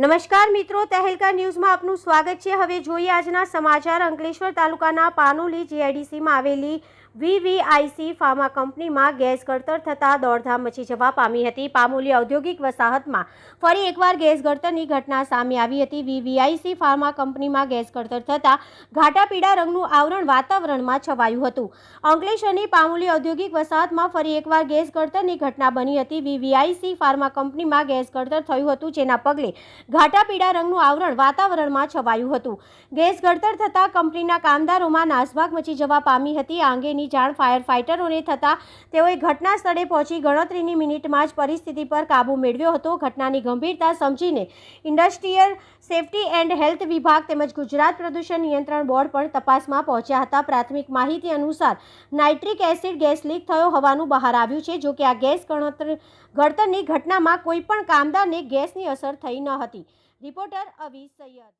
નમસ્કાર મિત્રો તહેલકા ન્યૂઝમાં આપનું સ્વાગત છે. હવે જોઈએ આજના સમાચાર. અંકલેશ્વર તાલુકાના પાનોલી જીઆઈડીસીમાં આવેલી વીવીઆઈસી ફાર્મા કંપનીમાં ગેસ ગળતર થતાં દોડધામ મચી જવા પામી હતી. પામોલી ઔદ્યોગિક વસાહતમાં ફરી એકવાર ગેસ ગળતરની ઘટના સામે આવી હતી. વીવીઆઈસી ફાર્મા કંપનીમાં ગેસ ગળતર થતાં ઘાટા પીળા રંગનું આવરણ વાતાવરણમાં છવાયું હતું. અંકલેશ્વરની પામોલી ઔદ્યોગિક વસાહતમાં ફરી એકવાર ગેસ ગળતરની ઘટના બની હતી. વીવીઆઈસી ફાર્મા કંપનીમાં ગેસ ગળતર થયું હતું, જેના પગલે ઘાટા પીળા રંગનું આવરણ વાતાવરણમાં છવાયું હતું. ગેસ ગળતર થતાં કંપનીના કામદારોમાં નાસભાગ મચી જવા પામી હતી. આ અંગેની જાણ ફાયર ફાઇટરોને થતાં તેઓએ ઘટના સ્થળે પહોંચી ગણતરીની મિનિટમાં જ પરિસ્થિતિ પર કાબૂ મેળવ્યો હતો. ઘટનાની ગંભીરતા સમજીને ઇન્ડસ્ટ્રીયલ સેફટી એન્ડ હેલ્થ વિભાગ તેમજ ગુજરાત પ્રદૂષણ નિયંત્રણ બોર્ડ પણ તપાસમાં પહોંચ્યા હતા. પ્રાથમિક માહિતી અનુસાર નાઇટ્રિક એસિડ ગેસ લીક થયો હોવાનું બહાર આવ્યું છે જોકે આ ગેસ ગણતર ગળતરની ઘટનામાં કોઈ પણ કામદારને ગેસની અસર થઈ ન હતી. રિપોર્ટર અવી સૈયદ